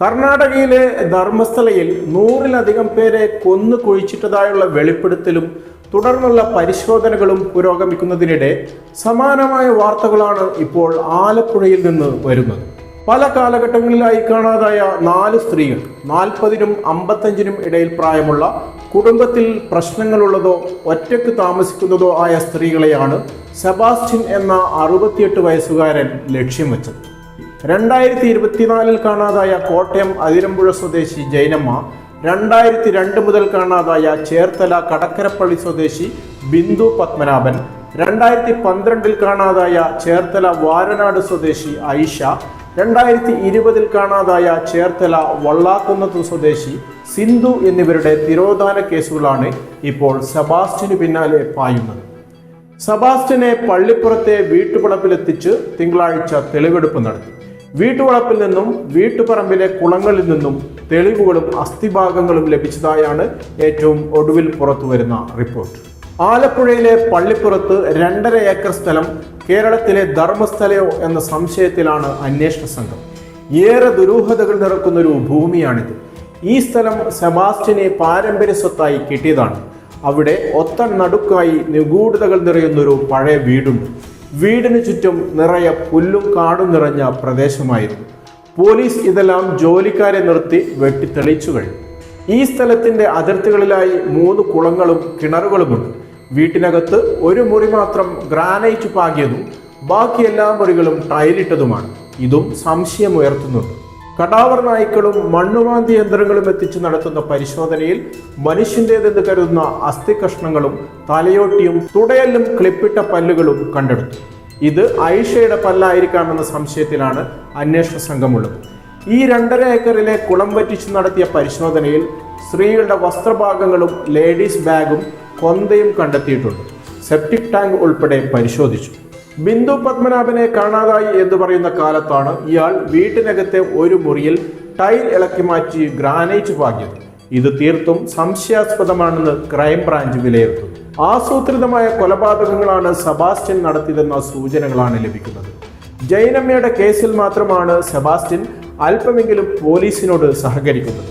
കർണാടകയിലെ ധർമ്മസ്ഥലയിൽ നൂറിലധികം പേരെ കൊന്നു കുഴിച്ചിട്ടതായുള്ള വെളിപ്പെടുത്തലും തുടർന്നുള്ള പരിശോധനകളും പുരോഗമിക്കുന്നതിനിടെ സമാനമായ വാർത്തകളാണ് ഇപ്പോൾ ആലപ്പുഴയിൽ നിന്ന് വരുന്നത്. പല കാലഘട്ടങ്ങളിലായി കാണാതായ നാല് സ്ത്രീകൾ നാൽപ്പതിനും അമ്പത്തഞ്ചിനും ഇടയിൽ പ്രായമുള്ള കുടുംബത്തിൽ പ്രശ്നങ്ങളുള്ളതോ ഒറ്റയ്ക്ക് താമസിക്കുന്നതോ ആയ സ്ത്രീകളെയാണ് സെബാസ്റ്റ്യൻ എന്ന അറുപത്തിയെട്ട് വയസ്സുകാരൻ ലക്ഷ്യം വെച്ചത്. രണ്ടായിരത്തി ഇരുപത്തിനാലിൽ കാണാതായ കോട്ടയം അതിരമ്പുഴ സ്വദേശി ജൈനമ്മ രണ്ടായിരത്തി രണ്ട് മുതൽ കാണാതായ ചേർത്തല കടക്കരപ്പള്ളി സ്വദേശി ബിന്ദു പത്മനാഭൻ രണ്ടായിരത്തി പന്ത്രണ്ടിൽ കാണാതായ ചേർത്തല വാരനാട് സ്വദേശി ഐഷ രണ്ടായിരത്തി ഇരുപതിൽ കാണാതായ ചേർത്തല വള്ളാക്കുന്നത്ത് സ്വദേശി സിന്ധു എന്നിവരുടെ തിരോധാന കേസുകളാണ് ഇപ്പോൾ സെബാസ്റ്റ്യന് പിന്നാലെ പായുന്നത്. സെബാസ്റ്റിനെ പള്ളിപ്പുറത്തെ വീട്ടുപളപ്പിലെത്തിച്ച് തിങ്കളാഴ്ച തെളിവെടുപ്പ് നടത്തി. വീട്ടുവളപ്പിൽ നിന്നും വീട്ടുപറമ്പിലെ കുളങ്ങളിൽ നിന്നും തെളിവുകളും അസ്ഥിഭാഗങ്ങളും ലഭിച്ചതായാണ് ഏറ്റവും ഒടുവിൽ പുറത്തുവരുന്ന റിപ്പോർട്ട്. ആലപ്പുഴയിലെ പള്ളിപ്പുറത്ത് രണ്ടര ഏക്കർ സ്ഥലം കേരളത്തിലെ ധർമ്മസ്ഥലയോ എന്ന സംശയത്തിലാണ് അന്വേഷണ സംഘം. ഏറെ ദുരൂഹതകൾ നിറക്കുന്നൊരു ഭൂമിയാണിത്. ഈ സ്ഥലം സെബാസ്റ്റിനെ പാരമ്പര്യ സ്വത്തായി കിട്ടിയതാണ്. അവിടെ ഒത്ത നടുക്കായി നിഗൂഢതകൾ നിറയുന്നൊരു പഴയ വീടുണ്ട്. വീടിന് ചുറ്റും നിറയെ പുല്ലും കാടും നിറഞ്ഞ പ്രദേശമായിരുന്നു. പോലീസ് ഇതെല്ലാം ജോലിക്കാരെ നിർത്തി വെട്ടിത്തെളിച്ചു കഴിഞ്ഞു. ഈ സ്ഥലത്തിന്റെ അതിർത്തികളിലായി മൂന്ന് കുളങ്ങളും കിണറുകളുമുണ്ട്. വീട്ടിനകത്ത് ഒരു മുറി മാത്രം ഗ്രാനൈറ്റ് പാകിയതും ബാക്കി എല്ലാ മുറികളും ടൈലിട്ടതുമാണ്. ഇതും സംശയമുയർത്തുന്നുണ്ട്. കടാവർ നായ്ക്കളും മണ്ണുമാന്തി യന്ത്രങ്ങളും എത്തിച്ച് നടത്തുന്ന പരിശോധനയിൽ മനുഷ്യന്റേതെന്ന് കരുതുന്ന അസ്ഥി കഷ്ണങ്ങളും തലയോട്ടിയും തുടയല്ലും ക്ലിപ്പിട്ട പല്ലുകളും കണ്ടെടുത്തു. ഇത് ഐഷയുടെ പല്ലായിരിക്കാമെന്ന സംശയത്തിലാണ് അന്വേഷണ സംഘമുള്ളത്. ഈ രണ്ടര ഏക്കറിലെ കുളം വറ്റിച്ച് നടത്തിയ പരിശോധനയിൽ സ്ത്രീകളുടെ വസ്ത്രഭാഗങ്ങളും ലേഡീസ് ബാഗും കൊന്തയും കണ്ടെത്തിയിട്ടുണ്ട്. സെപ്റ്റിക് ടാങ്ക് ഉൾപ്പെടെ പരിശോധിച്ചു. ബിന്ദു പത്മനാഭനെ കാണാതായി എന്ന് പറയുന്ന കാലത്താണ് ഇയാൾ വീട്ടിനകത്തെ ഒരു മുറിയിൽ ടൈൽ ഇളക്കി മാറ്റി ഗ്രാനൈറ്റ് പാകിയത് ഇത് തീർത്തും സംശയാസ്പദമാണെന്ന് ക്രൈംബ്രാഞ്ച് വിലയിരുത്തുന്നു. ആസൂത്രിതമായ കൊലപാതകങ്ങളാണ് സെബാസ്റ്റ്യൻ നടത്തിയതെന്ന സൂചനകളാണ് ലഭിക്കുന്നത്. ജൈനമ്മയുടെ കേസിൽ മാത്രമാണ് സെബാസ്റ്റ്യൻ അല്പമെങ്കിലും പോലീസിനോട് സഹകരിക്കുന്നത്.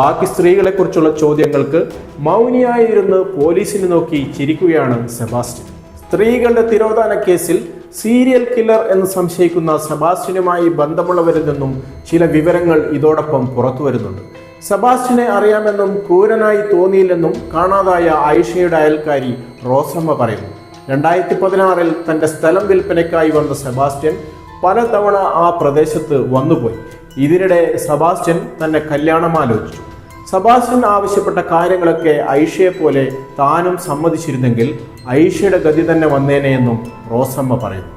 ബാക്കി സ്ത്രീകളെക്കുറിച്ചുള്ള ചോദ്യങ്ങൾക്ക് മൗനിയായിരുന്ന് പോലീസിനെ നോക്കി ചിരിക്കുകയാണ് സെബാസ്റ്റ്യൻ. സ്ത്രീകളുടെ തിരോധാന കേസിൽ സീരിയൽ കില്ലർ എന്ന് സംശയിക്കുന്ന സെബാസ്റ്റ്യനുമായി ബന്ധമുള്ളവരിൽ നിന്നും ചില വിവരങ്ങൾ ഇതോടൊപ്പം പുറത്തു വരുന്നുണ്ട്. സെബാസ്റ്റ്യനെ അറിയാമെന്നും ക്രൂരനായി തോന്നിയില്ലെന്നും കാണാതായ ആയിഷയുടെ അയൽക്കാരി റോസമ്മ പറയുന്നു. രണ്ടായിരത്തി പതിനാറിൽ തന്റെ സ്ഥലം വിൽപ്പനയ്ക്കായി വന്ന സെബാസ്റ്റ്യൻ പലതവണ ആ പ്രദേശത്ത് വന്നുപോയി. ഇതിനിടെ സെബാസ്റ്റ്യൻ തന്നെ കല്യാണമാലോചിച്ചു സബാസ്റ്റ്യൻ ആവശ്യപ്പെട്ട കാര്യങ്ങളൊക്കെ ഐഷയെ പോലെ താനും സമ്മതിച്ചിരുന്നെങ്കിൽ ഐഷയുടെ ഗതി തന്നെ വന്നേനെ എന്നും റോസമ്മ പറയുന്നു.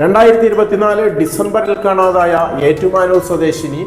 രണ്ടായിരത്തി ഇരുപത്തിനാല് ഡിസംബറിൽ കാണാതായ ഏറ്റുമാനൂർ സ്വദേശിനി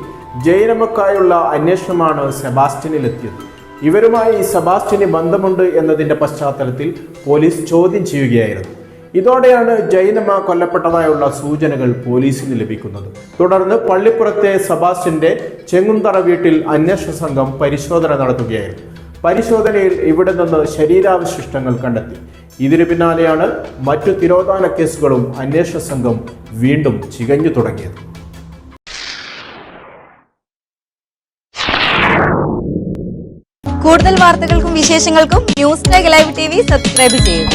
ജയരമക്കായുള്ള അന്വേഷണമാണ് സെബാസ്റ്റ്യനിലെത്തിയത്. ഇവരുമായി സെബാസ്റ്റ്യന് ബന്ധമുണ്ട് എന്നതിന്റെ പശ്ചാത്തലത്തിൽ പോലീസ് ചോദ്യം ചെയ്യുകയായിരുന്നു. ഇതോടെയാണ് ജൈനമ്മ കൊല്ലപ്പെട്ടതായുള്ള സൂചനകൾ പോലീസിന് ലഭിക്കുന്നത്. തുടർന്ന് പള്ളിപ്പുറത്തെ സബാസ്റ്റിന്റെ ചെങ്ങുന്തറ വീട്ടിൽ അന്വേഷണ സംഘം പരിശോധന നടത്തുകയായിരുന്നു. പരിശോധനയിൽ ഇവിടെ നിന്ന് ശരീരാവശിഷ്ടങ്ങൾ കണ്ടെത്തി. ഇതിനു പിന്നാലെയാണ് മറ്റു തിരോധാന കേസുകളും അന്വേഷണ സംഘം വീണ്ടും ചികഞ്ഞു തുടങ്ങിയത്. കൂടുതൽ വാർത്തകൾക്കും വിശേഷങ്ങൾക്കും news live T V subscribe ചെയ്യുക.